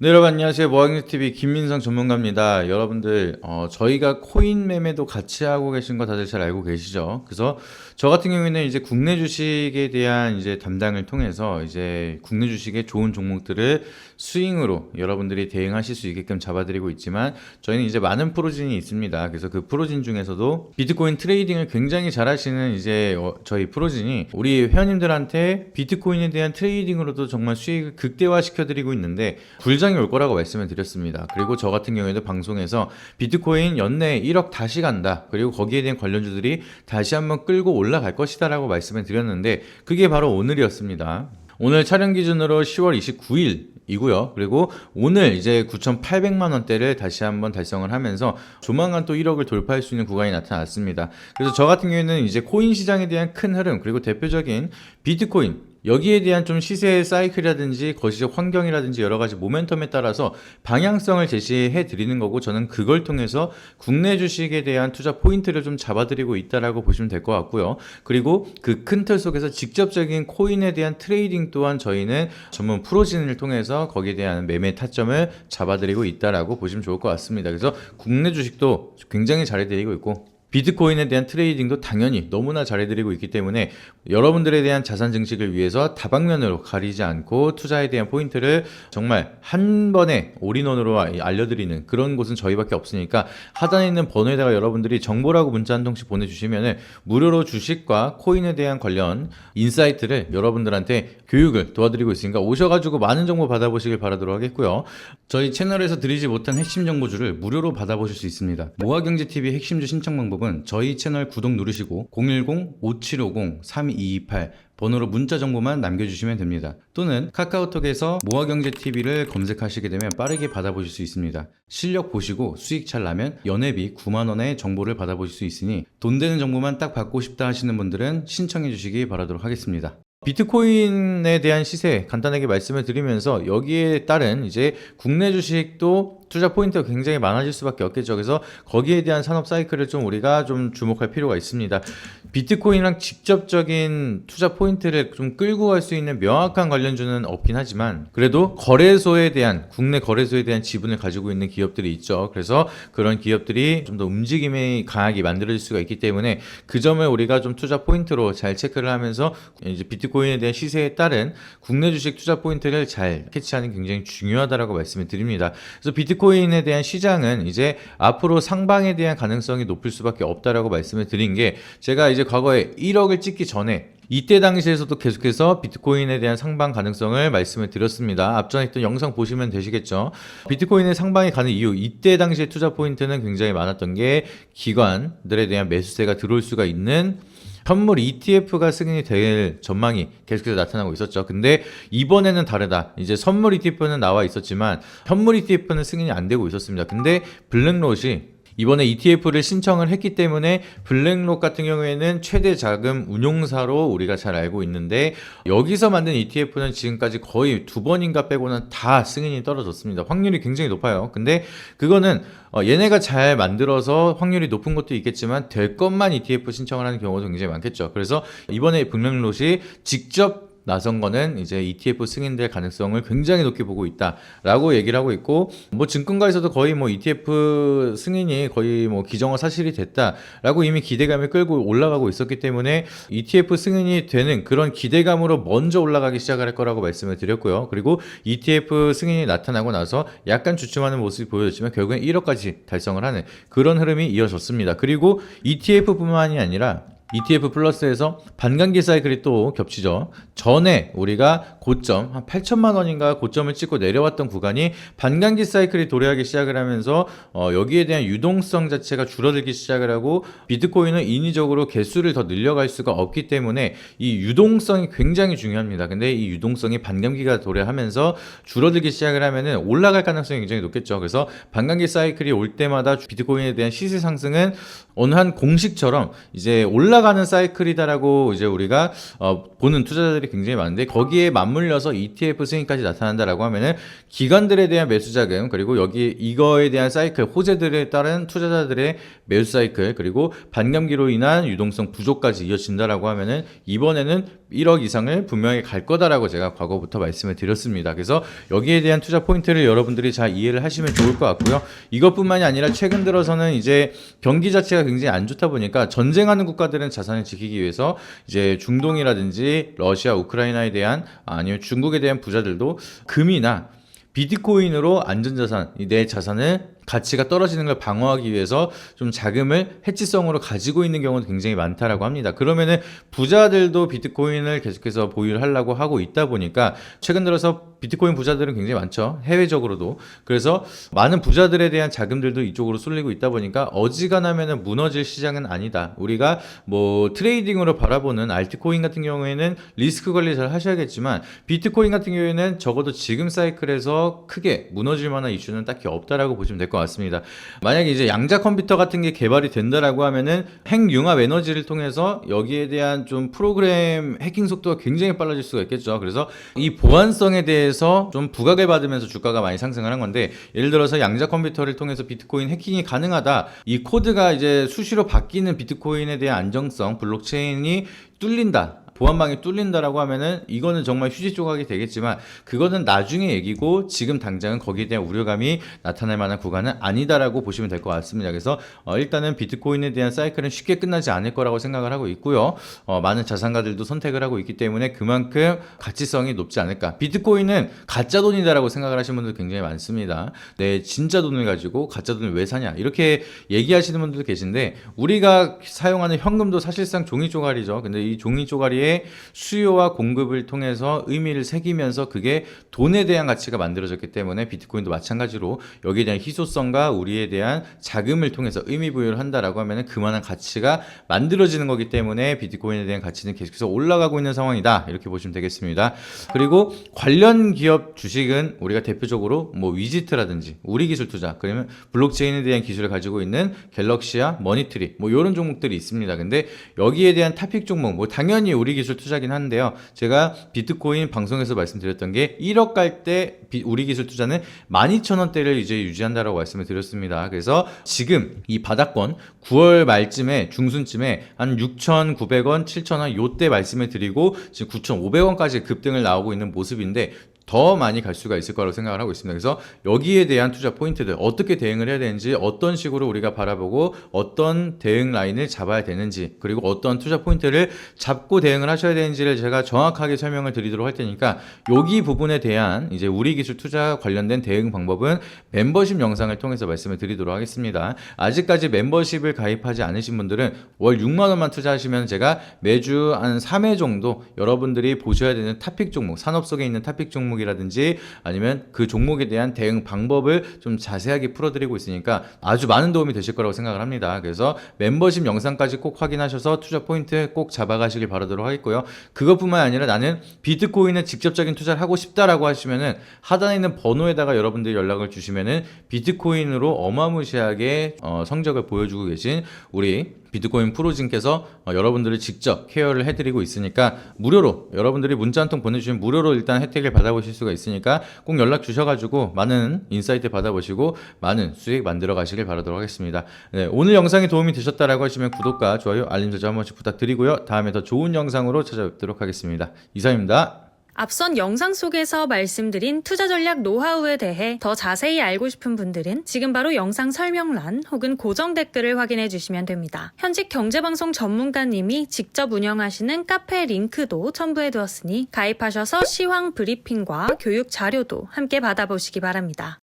네, 여러분 안녕하세요. 모학뉴TV 김민성 전문가입니다. 여러분들, 어, 저희가 코인 매매도 같이 하고 계신 거 다들 잘 알고 계시죠? 그래서 저 같은 경우에는 이제 국내 주식에 대한 이제 담당을 통해서 이제 국내 주식의 좋은 종목들을 스윙으로 여러분들이 대응하실 수 있게끔 잡아드리고 있지만 저희는 이제 많은 프로진이 있습니다. 그래서 그 프로진 중에서도 비트코인 트레이딩을 굉장히 잘 하시는 이제 어, 저희 프로진이 우리 회원님들한테 비트코인에 대한 트레이딩으로도 정말 수익을 극대화 시켜드리고 있는데 불장이 올 거라고 말씀을 드렸습니다. 그리고 저 같은 경우에도 방송에서 비트코인 연내 1억 다시 간다. 그리고 거기에 대한 관련주들이 다시 한번 끌고 올라 갈 것이다라고 말씀을 드렸는데 그게 바로 오늘이었습니다. 오늘 촬영 기준으로 10월 29일이고요. 그리고 오늘 이제 9,800만 원대를 다시 한번 달성을 하면서 조만간 또 1억을 돌파할 수 있는 구간이 나타났습니다. 그래서 저 같은 경우에는 이제 코인 시장에 대한 큰 흐름 그리고 대표적인 비트코인 여기에 대한 좀 시세 사이클이라든지 거시적 환경이라든지 여러 가지 모멘텀에 따라서 방향성을 제시해 드리는 거고 저는 그걸 통해서 국내 주식에 대한 투자 포인트를 좀 잡아드리고 있다라고 보시면 될 것 같고요. 그리고 그 큰 틀 속에서 직접적인 코인에 대한 트레이딩 또한 저희는 전문 프로진을 통해서 거기에 대한 매매 타점을 잡아드리고 있다라고 보시면 좋을 것 같습니다. 그래서 국내 주식도 굉장히 잘해드리고 있고 비트코인에 대한 트레이딩도 당연히 너무나 잘해드리고 있기 때문에 여러분들에 대한 자산 증식을 위해서 다방면으로 가리지 않고 투자에 대한 포인트를 정말 한 번에 올인원으로 알려드리는 그런 곳은 저희밖에 없으니까 하단에 있는 번호에다가 여러분들이 정보라고 문자 한 통씩 보내주시면 무료로 주식과 코인에 대한 관련 인사이트를 여러분들한테 교육을 도와드리고 있으니까 오셔가지고 많은 정보 받아보시길 바라도록 하겠고요. 저희 채널에서 드리지 못한 핵심 정보주를 무료로 받아보실 수 있습니다. 모아경제TV 핵심주 신청 방법 은 저희 채널 구독 누르시고 010-5750-3228 번호로 문자 정보만 남겨주시면 됩니다. 또는 카카오톡에서 모아경제TV를 검색하시게 되면 빠르게 받아보실 수 있습니다. 실력 보시고 수익 잘 나면 연회비 9만원의 정보를 받아보실 수 있으니 돈 되는 정보만 딱 받고 싶다 하시는 분들은 신청해 주시기 바라도록 하겠습니다. 비트코인에 대한 시세 간단하게 말씀을 드리면서 여기에 따른 이제 국내 주식도 투자 포인트가 굉장히 많아질 수밖에 없겠죠. 그래서 거기에 대한 산업 사이클을 좀 우리가 좀 주목할 필요가 있습니다. 비트코인이랑 직접적인 투자 포인트를 좀 끌고 갈 수 있는 명확한 관련주는 없긴 하지만 그래도 거래소에 대한 국내 거래소에 대한 지분을 가지고 있는 기업들이 있죠. 그래서 그런 기업들이 좀 더 움직임이 강하게 만들어질 수가 있기 때문에 그 점을 우리가 좀 투자 포인트로 잘 체크를 하면서 이제 비트코인에 대한 시세에 따른 국내 주식 투자 포인트를 잘 캐치하는 게 굉장히 중요하다라고 말씀을 드립니다. 그래서 비트 코인에 대한 시장은 이제 앞으로 상방에 대한 가능성이 높을 수밖에 없다라고 말씀을 드린 게 제가 이제 과거에 1억을 찍기 전에 이때 당시에서도 계속해서 비트코인에 대한 상방 가능성을 말씀을 드렸습니다. 앞전에 있던 영상 보시면 되시겠죠. 비트코인의 상방이 가는 이유, 이때 당시에 투자 포인트는 굉장히 많았던 게 기관들에 대한 매수세가 들어올 수가 있는 현물 ETF가 승인이 될 전망이 계속해서 나타나고 있었죠. 근데 이번에는 다르다. 이제 선물 ETF는 나와 있었지만 현물 ETF는 승인이 안 되고 있었습니다. 근데 블랙롯이 이번에 ETF를 신청을 했기 때문에 블랙록 같은 경우에는 최대 자금 운용사로 우리가 잘 알고 있는데 여기서 만든 ETF는 지금까지 거의 두 번인가 빼고는 다 승인이 떨어졌습니다. 확률이 굉장히 높아요. 근데 그거는 어, 얘네가 잘 만들어서 확률이 높은 것도 있겠지만 될 것만 ETF 신청을 하는 경우도 굉장히 많겠죠. 그래서 이번에 블랙롯이 직접 나선 거는 이제 ETF 승인될 가능성을 굉장히 높게 보고 있다라고 얘기를 하고 있고 뭐 증권가에서도 거의 뭐 ETF 승인이 거의 뭐 기정화 사실이 됐다라고 이미 기대감을 끌고 올라가고 있었기 때문에 ETF 승인이 되는 그런 기대감으로 먼저 올라가기 시작할 거라고 말씀을 드렸고요. 그리고 ETF 승인이 나타나고 나서 약간 주춤하는 모습이 보여졌지만 결국엔 1억까지 달성을 하는 그런 흐름이 이어졌습니다. 그리고 ETF뿐만이 아니라 ETF 플러스에서 반감기 사이클이 또 겹치죠. 전에 우리가 고점 한 8천만 원인가 고점을 찍고 내려왔던 구간이 반감기 사이클이 도래하기 시작을 하면서 어, 여기에 대한 유동성 자체가 줄어들기 시작을 하고 비트코인은 인위적으로 개수를 더 늘려갈 수가 없기 때문에 이 유동성이 굉장히 중요합니다. 근데 이 유동성이 반감기가 도래하면서 줄어들기 시작을 하면은 올라갈 가능성이 굉장히 높겠죠. 그래서 반감기 사이클이 올 때마다 비트코인에 대한 시세 상승은 어느 한 공식처럼 이제 올라 올라가는 사이클이다라고 이제 우리가 어, 보는 투자자들이 굉장히 많은데 거기에 맞물려서 ETF 승인까지 나타난다라고 하면은 기관들에 대한 매수 자금 그리고 여기 이거에 대한 사이클 호재들에 따른 투자자들의 매수 사이클 그리고 반감기로 인한 유동성 부족까지 이어진다라고 하면은 이번에는 1억 이상을 분명히 갈 거다라고 제가 과거부터 말씀을 드렸습니다. 그래서 여기에 대한 투자 포인트를 여러분들이 잘 이해를 하시면 좋을 것 같고요. 이것뿐만이 아니라 최근 들어서는 이제 경기 자체가 굉장히 안 좋다 보니까 전쟁하는 국가들은 자산을 지키기 위해서 이제 중동이라든지 러시아, 우크라이나에 대한 아니면 중국에 대한 부자들도 금이나 비트코인으로 안전자산, 이내 자산을 가치가 떨어지는 걸 방어하기 위해서 좀 자금을 해치성으로 가지고 있는 경우도 굉장히 많다라고 합니다. 그러면은 부자들도 비트코인을 계속해서 보유를 하려고 하고 있다 보니까 최근 들어서 비트코인 부자들은 굉장히 많죠. 해외적으로도. 그래서 많은 부자들에 대한 자금들도 이쪽으로 쏠리고 있다 보니까 어지간하면은 무너질 시장은 아니다. 우리가 뭐 트레이딩으로 바라보는 알트코인 같은 경우에는 리스크 관리 잘 하셔야겠지만 비트코인 같은 경우에는 적어도 지금 사이클에서 크게 무너질 만한 이슈는 딱히 없다라고 보시면 될 것 같 습니다. 만약에 이제 양자 컴퓨터 같은 게 개발이 된다라고 하면은 핵 융합 에너지를 통해서 여기에 대한 좀 프로그램 해킹 속도가 굉장히 빨라질 수가 있겠죠. 그래서 이 보안성에 대해서 좀 부각을 받으면서 주가가 많이 상승을 한 건데 예를 들어서 양자 컴퓨터를 통해서 비트코인 해킹이 가능하다. 이 코드가 이제 수시로 바뀌는 비트코인에 대한 안정성, 블록체인이 뚫린다. 보안망이 뚫린다라고 하면은 이거는 정말 휴지 조각이 되겠지만 그거는 나중에 얘기고 지금 당장은 거기에 대한 우려감이 나타날 만한 구간은 아니다라고 보시면 될 것 같습니다. 그래서 어, 일단은 비트코인에 대한 사이클은 쉽게 끝나지 않을 거라고 생각을 하고 있고요. 어, 많은 자산가들도 선택을 하고 있기 때문에 그만큼 가치성이 높지 않을까. 비트코인은 가짜 돈이다라고 생각을 하시는 분들 굉장히 많습니다. 내 진짜 돈을 가지고 가짜 돈을 왜 사냐 이렇게 얘기하시는 분들도 계신데 우리가 사용하는 현금도 사실상 종이 쪼가리죠. 근데 이 종이 쪼가리에 수요와 공급을 통해서 의미를 새기면서 그게 돈에 대한 가치가 만들어졌기 때문에 비트코인도 마찬가지로 여기에 대한 희소성과 우리에 대한 자금을 통해서 의미 부여를 한다라고 하면 그만한 가치가 만들어지는 거기 때문에 비트코인에 대한 가치는 계속해서 올라가고 있는 상황이다 이렇게 보시면 되겠습니다. 그리고 관련 기업 주식은 우리가 대표적으로 뭐 위지트라든지 우리 기술 투자 그러면 블록체인에 대한 기술을 가지고 있는 갤럭시야 머니트리 뭐 이런 종목들이 있습니다. 근데 여기에 대한 타픽 종목 뭐 당연히 우리 기술 투자긴 한데요. 제가 비트코인 방송에서 말씀드렸던 게 1억 갈 때 우리 기술 투자는 12,000원대를 이제 유지한다라고 말씀을 드렸습니다. 그래서 지금 이 바닥권 9월 말쯤에 중순쯤에 한 6,900원, 7,000원 요때 말씀을 드리고 지금 9,500원까지 급등을 나오고 있는 모습인데 더 많이 갈 수가 있을 거라고 생각을 하고 있습니다. 그래서 여기에 대한 투자 포인트들 어떻게 대응을 해야 되는지 어떤 식으로 우리가 바라보고 어떤 대응 라인을 잡아야 되는지 그리고 어떤 투자 포인트를 잡고 대응을 하셔야 되는지를 제가 정확하게 설명을 드리도록 할 테니까 여기 부분에 대한 이제 우리 기술 투자 관련된 대응 방법은 멤버십 영상을 통해서 말씀을 드리도록 하겠습니다. 아직까지 멤버십을 가입하지 않으신 분들은 월 6만 원만 투자하시면 제가 매주 한 3회 정도 여러분들이 보셔야 되는 타픽 종목 산업 속에 있는 타픽 종목 종목이라든지 아니면 그 종목에 대한 대응 방법을 좀 자세하게 풀어드리고 있으니까 아주 많은 도움이 되실 거라고 생각을 합니다. 그래서 멤버십 영상까지 꼭 확인하셔서 투자 포인트 꼭 잡아가시길 바라도록 하겠고요. 그것뿐만 아니라 나는 비트코인에 직접적인 투자를 하고 싶다라고 하시면은 하단에 있는 번호에다가 여러분들이 연락을 주시면은 비트코인으로 어마무시하게 어, 성적을 보여주고 계신 우리 비트코인 프로진께서 어, 여러분들을 직접 케어를 해드리고 있으니까 무료로 여러분들이 문자 한 통 보내주시면 무료로 일단 혜택을 받아보실 수가 있으니까 꼭 연락 주셔가지고 많은 인사이트 받아보시고 많은 수익 만들어 가시길 바라도록 하겠습니다. 네, 오늘 영상이 도움이 되셨다라고 하시면 구독과 좋아요, 알림 설정 한 번씩 부탁드리고요. 다음에 더 좋은 영상으로 찾아뵙도록 하겠습니다. 이상입니다. 앞선 영상 속에서 말씀드린 투자 전략 노하우에 대해 더 자세히 알고 싶은 분들은 지금 바로 영상 설명란 혹은 고정 댓글을 확인해 주시면 됩니다. 현직 경제방송 전문가님이 직접 운영하시는 카페 링크도 첨부해 두었으니 가입하셔서 시황 브리핑과 교육 자료도 함께 받아보시기 바랍니다.